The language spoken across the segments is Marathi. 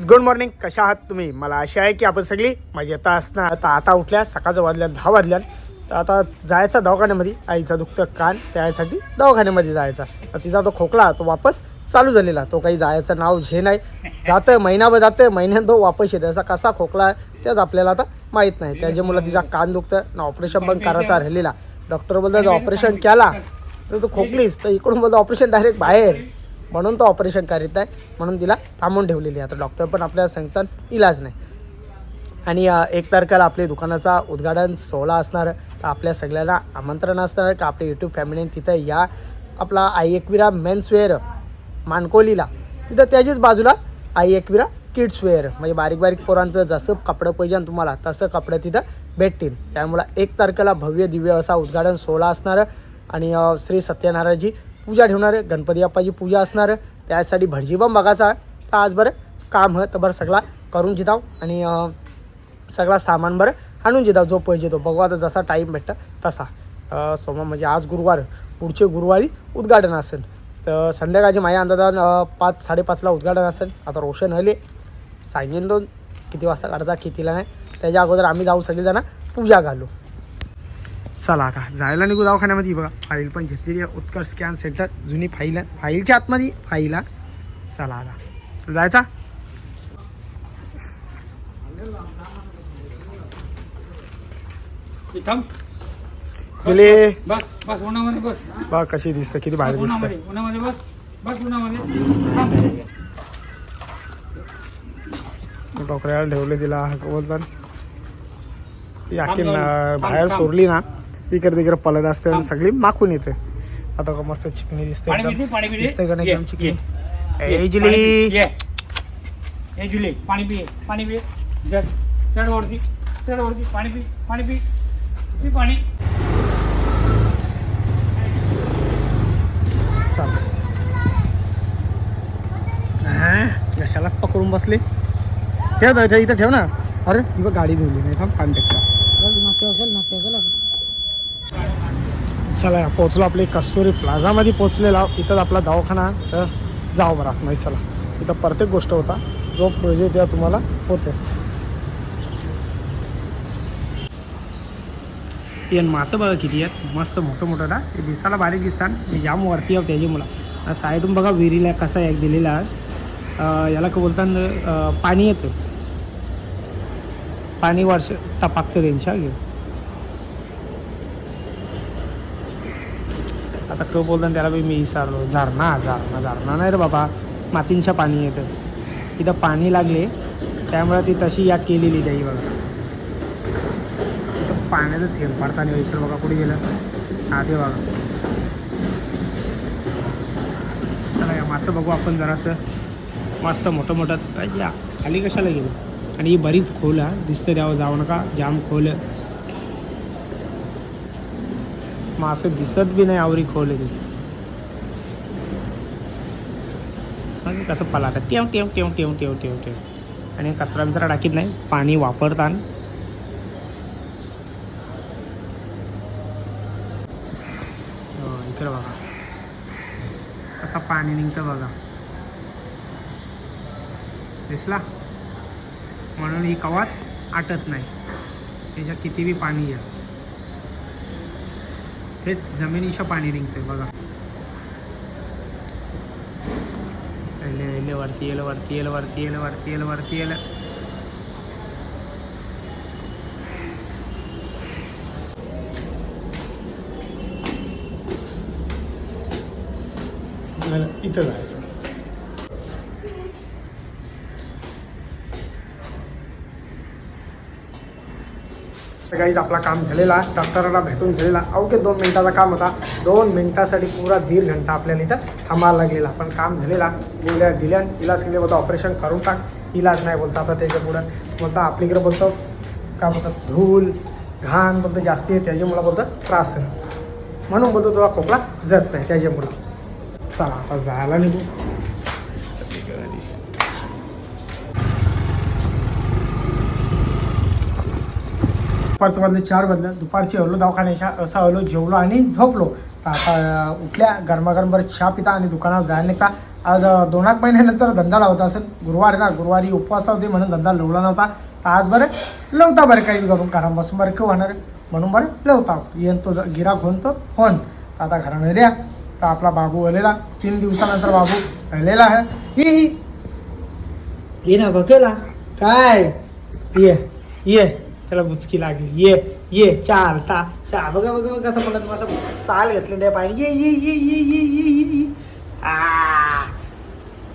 गुड मॉर्निंग कशा आहात तुम्ही? मला आशा आहे की आपण सगळी मजेत असणार. आता आता उठल्या सकाळचं वाजल्या दहा वाजल्या तर आता जायचा दवाखान्यामध्ये. आईचा दुखतं कान त्यासाठी दवाखान्यामध्ये जायचा. तिचा तो खोकला तो वापस चालू झालेला. तो काही जायचं नाव झे नाही. जातं महिनाभर जातं महिन्यात तो वापस येतं असा कसा खोकला आहे तेच आपल्याला आता माहीत नाही. त्याच्यामुळे तिचा कान दुखतं ना ऑपरेशन पण करायचा राहिलेला. डॉक्टर बोलतो ऑपरेशन केला तर तू खोकलीस. तर इकडून बोलतो ऑपरेशन डायरेक्ट बाहेर. म्हणून तो ऑपरेशन करीत आहे. म्हणून तिला थांबून ठेवलेली आहे. आता डॉक्टर पण आपल्याला सांगतात इलाज नाही. आणि एक तारखेला आपल्या दुकानाचा उद्घाटन सोहळा असणार आपल्या सगळ्यांना आमंत्रण असणार का आपल्या यूट्यूब फॅमिलीने तिथं या आपला आई एकविरा मेन्सवेअर मानकोलीला. तिथं त्याच्याच बाजूला आई एकविरा किड्सवेअर म्हणजे बारीक बारीक पोरांचं जसं कपडं पाहिजे तुम्हाला तसं कपडं तिथं भेटतील. त्यामुळं एक तारखेला भव्य दिव्य असा उद्घाटन सोहळा असणार आणि श्री सत्यनारायणजी पूजा ठेवणार गणपती बाप्पाची पूजा असणार त्यासाठी भटजी पण बघायचा तर आज बरं काम हं तर बरं सगळा करून जिताव आणि सगळा सामान बरं आणून जिताव. जो पाहिजे तो बघू आता जसा टाईम भेटतं तसा. सोमवार म्हणजे आज गुरुवार. पुढचे गुरुवारी उद्घाटन असेल. तर संध्याकाळची माझ्या अंदाजात पाच साडेपाचला उद्घाटन असेल. आता रोशन हले. सांगेन दोन. किती वाजता करता कितीला नाही. त्याच्या अगोदर आम्ही जाऊ सगळेजण पूजा घालू. चला आता. जायला निघू दवाखान्यामध्ये. बघा फाईल पण घेतलेली आहे. उत्कर्ष स्कॅन सेंटर जुनी फाईल आहे. फाईलच्या आतमध्ये फाईल आहे चला आता. जायचा? बघ कशी दिसते किती बस. भारी दिसते ठेवले तिला बोलतात. ती बाहेर. सोडली ना. इकडे तिकडे पलत असते आणि. सगळी माखून येते. आता का मस्त चिकनी दिसते पाणी दिसते का नाही ये, एकदम चिकनी ये. ए, ये, जुली. पाणी पी, ये. ए जुले पाणी पिये पाणी पिये. चढ चढ वरती. चढ वरती. पाणी पी पाणी पी. पी पाणी. पकडून बसले? ठेव इथं ठेव ना. अरे ती बघ गाडी धुवली नाही थांब पाणी टाकता चला पोचलो आपले कस्तुरी प्लाझामध्ये पोचलेला इथंच आपला दवाखाना तर जाऊ बरं नाही चला इथं प्रत्येक गोष्ट होता. जो प्रोजेक्ट या तुम्हाला होते. येन मासं बघा किती आहेत. मस्त मोठं मोठं ना. ते दिसायला बारीक दिसतात. जाम वरती आहे त्याची मला. साईडून बघा विहिरीला कसा एक दिलेला आहे. याला का बोलतात पाणी येतं पाणी वर्ष तपाकतं त्यांच्या. घेऊन आता तो बोलताना त्याला मी विचारलो झारणा झारणा झारणा नाही रे बाबा मातींच्या पाणी येतं. तिथं पाणी लागले त्यामुळे ती तशी या केलेली त्याही बघा तिथं पाण्याचं थेंब पडताना इकडे बघा कुठे गेलं? हा ते बघा. चला या मासं बघू आपण जरासं. मस्त मोठं मोठं. या खाली कशाला गेलं? आणि ही बरीच खोल आहे दिसतं त्यावर जाऊ नका जाम खोल आहे. मासे दिसत बी नाही आवरी खोल. आहे ती कसं पलाटा टेव टेव टेव टेव टेव टेव टेव. आणि कचरा बिचरा टाकीत नाही पाणी वापरताना. हो, इकडे बघा. कसं पाणी निघतं बघा. दिसला? म्हणून ही कवाच आटत नाही. त्याच्यात किती बी पाणी या. ते जमिनीच्या पाणी निघतंय बघा. एले वरती येलं वरती येलं वरती येलं वरती येलं वरती येलं इथं जायचं. काहीच आपला काम झालेला डॉक्टरांना भेटून झालेला. अवघे दोन मिनिटाचा काम होता. दोन मिनिटासाठी पुरा दीड घंटा आपल्याला इथं थांबायला लागलेला. पण काम झालेला. गोळ्या दिल्या. इलाज केले बोलतो ऑपरेशन करून टाक. इलाज नाही बोलता आता त्याच्या पुढं. बोलता आपलीकडे बोलतो का बोलतात धूल घाण बोलतो जास्ती आहे. त्याच्यामुळं बोलतो त्रास म्हणून बोलतो तुला खोकला जत नाही त्याच्यामुळं चला आता जायला निघू. दुपारचं वाजलं चार वाजलं दुपारची हवलो दवाखान्याच्या असं हवलो जेवलो आणि झोपलो. तर आता उठल्या गरमागरम बरं चहा पिता आणि दुकानावर जायला निघता. आज दोन एक महिन्यानंतर धंदा लावता असेल. गुरुवार ना गुरुवारी उपवासा होते म्हणून धंदा लवला नव्हता. तर आज बरं लवता बरं काही करून. घरापासून बरं का होणार? म्हणून बरं लवता. येन तो गिराक होऊन तो होन. आता घरामध्ये द्या तर आपला बाबू आलेला. तीन दिवसानंतर बाबू आलेला आहे. ये ये. ना बघेला काय? ये ये. त्याला बुचकी लागली. ये ये चाल ता चा बघा बघा बघा कसं म्हणत असं चाल घेतले नाही पाय ये ये ये ये ये ये ये आ.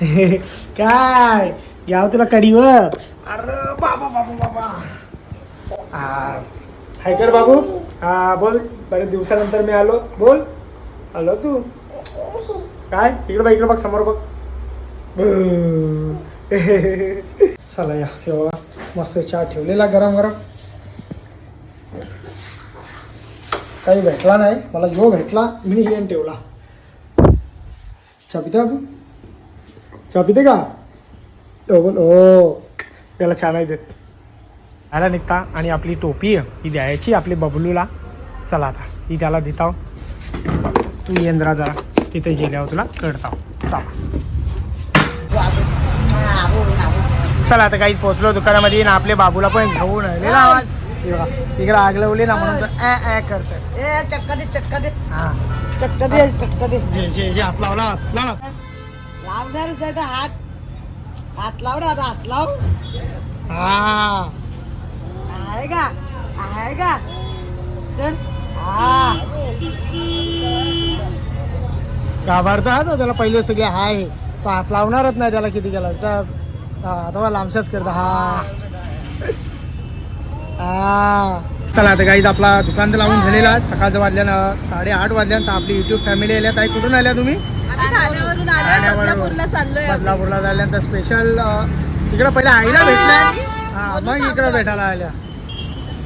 काय? घ्याव तुला कडीव अरे बाबा बाबा बाबा. हायकर बाबू. हा बोल. बरेच दिवसानंतर मी आलो. बोल. आलो तू. काय? इकडे बघ इकडे बघ समोर बघ. चला या एवढा मस्त चहा ठेवलेला गरम गरम काही भेटला नाही. मला जो भेटला. मी येईन ठेवला. चपिता चपिते आपण का? हो बोल. ओ. त्याला छान आहे देत आला निघता. आणि आपली टोपी ही द्यायची आपली बबलूला. चला आता. ही त्याला देताव. तू येंद्रा जरा तिथे गेल्यावर तुला कळताव. चला. चला आता काहीच पोचलो दुकानामध्ये. ना आपले बाबूला पण घेऊन आलेला आवाज. हे बघा, तिकडे आग लावली ना म्हणून ए चटका दे चटका दे. हा. चटका दे चटका दे. जे जे जे हात लावला हात लाव लावणारच नाही तर हात. हात लाव ना आता हात लाव. हा. आहे का? आहे का? हा. घाबरता तो त्याला पहिले सगळे हाय. तो हात लावणारच नाही त्याला किती गेला तर हा तो लांबशाच करता. हा हा. चला आता काही आपला दुकान तर लावून झालेला. सकाळचं वाजल्यानं साडेआठ वाजल्यानंतर आपली युट्यूब फॅमिली आल्या. ताई कुठून आल्या तुम्ही. बदलापूरला झाल्यानंतर स्पेशल इकडं पहिले आईला भेटल्या. हा मग इकडं भेटायला आल्या.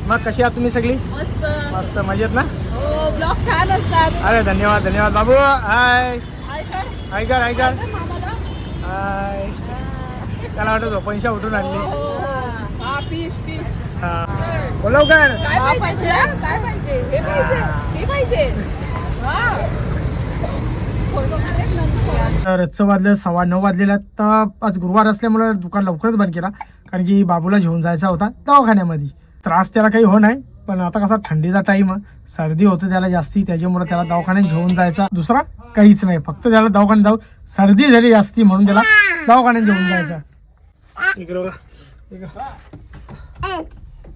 मग कशी आहात तुम्ही सगळी? मस्त. मस्त मजेत ना? हो ब्लॉग छान असतात. अरे धन्यवाद धन्यवाद. बाबू हाय? ऐकर ऐकर? हाय त्याला वाटत पैसा उठून आणली. बोलव कर काय पाहिजे? काय हे हे. तर वाजलं सव्वा नऊ वाजलेला. तर आज गुरुवार असल्यामुळे दुकान लवकरच बंद केला. कारण की बाबूला घेऊन जायचा होता दवाखान्यामध्ये. त्रास त्याला काही हो नाही पण आता कसा थंडीचा टाइम सर्दी होते त्याला जास्ती त्याच्यामुळे त्याला दवाखान्यात घेऊन जायचा. दुसरा काहीच नाही फक्त त्याला दवाखान्यात जाऊ. सर्दी झाली जास्ती म्हणून त्याला दवाखान्यात घेऊन जायचा.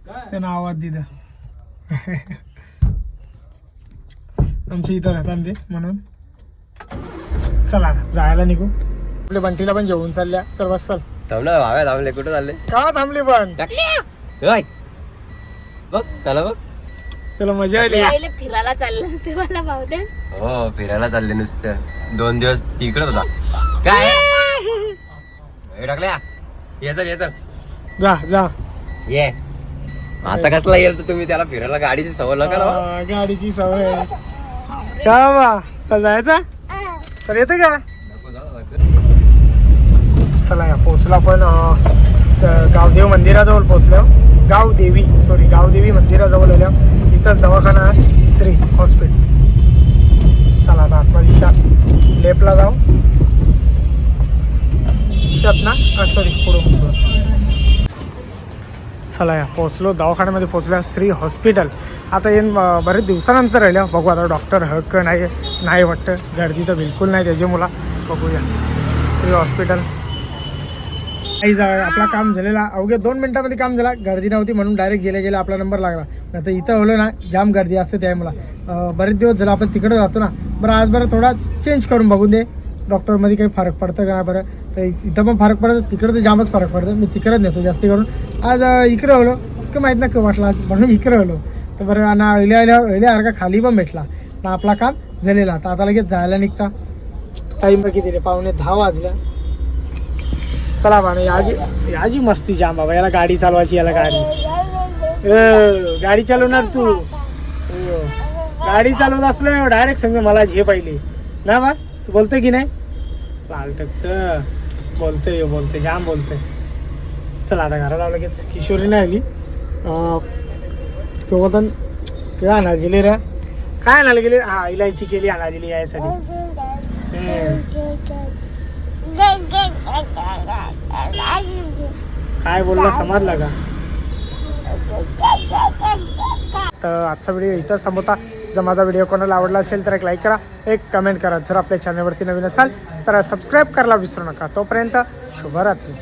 त्यानं आवाज दिला आमच्या इथं राहतात ते म्हणून. चला जायला निघू. आपल्या बंटीला पण जेवून चालल्या. चल बस चल. थांब ना भाव्या थांबले कुठं चालले? का थांबली पण? बघ त्याला बघ. त्याला मजा आली. फिरायला चाललं ते मला भाऊ दे हो फिरायला चालले नुसतं. दोन दिवस तिकडे होता. काय? हे टाकल्या? ये चल ये चल. जा जा. ये. आता कसला येईल तर तुम्ही त्याला फिरायला गाडीची सवय नका गाडीची सवय. आहे. का बा चल जायचा? तर येते का? चला या पोचलो आपण अ, च- गावदेव मंदिराजवळ पोचलो गावदेवी सॉरी गावदेवी मंदिराजवळ आलो. इथंच दवाखाना आहे श्री हॉस्पिटल चला आता आतमध्ये शा लेपला जाऊ. शत ना? सॉरी पुढं पुढं. चला या. पोचलो दवाखान्यामध्ये पोचल्या श्री हॉस्पिटल. आता येऊन बरेच दिवसानंतर राहिल्या. बघू आता डॉक्टर हक्क नाही नाही वाटतं. गर्दी तर बिलकुल नाही त्याची मुला बघूया. श्री हॉस्पिटल. नाही जा आपला काम झालेला. अवघ्या दोन मिनिटामध्ये काम झाला. गर्दी नव्हती म्हणून डायरेक्ट गेल्या गेल्या आपला नंबर लागला. नाही तर इथं होलं ना जाम गर्दी असते त्या मला बरेच दिवस झाला आपण तिकडे जातो ना. बरं आज बरं थोडा चेंज करून बघून दे. डॉक्टरमध्ये काही फरक पडतं का नाही बरं? तर इथं पण फरक पडतं तिकडं तर जामच फरक पडतं. मी तिकडंच नेतो जास्ती करून. आज इकडं आलो. होलो इतकं माहीत नाही का वाटलं आज म्हणून इकडं आलो. तर बरं ना अहिल्या अहिल्या अहिल्यासारखा खाली पण भेटला. ना आपला काम झालेला. तर आता लगेच जायला निघता. टाईम किती रे पाहुणे दहा वाजल्या चला बा याची याची मस्ती जाम बाबा. याला गाडी चालवायची याला गाडी. गाडी चालवणार तू? हो. गाडी चालवत असलो डायरेक्ट सांग मला झे पाहिली ना बा? तू बोलतोय की नाही? टक्त तर. यो बोलते जाम बोलते चल आता घराला लगेच. किशोरी नाही आली. तो बोलतो काय आणायला गेले रे. काय आणायला गेले? हा इलायची केली आणायला गेली यासाठी काय बोललं समजलं का? तर आजचा व्हिडिओ इथं संपवता जर माझा व्हिडिओ कोणाला आवडला असेल तर एक लाईक करा एक कमेंट करा. जर आपल्या चॅनलवरती नवीन असाल तर सबस्क्राईब करायला विसरू नका. तोपर्यंत शुभरात्री.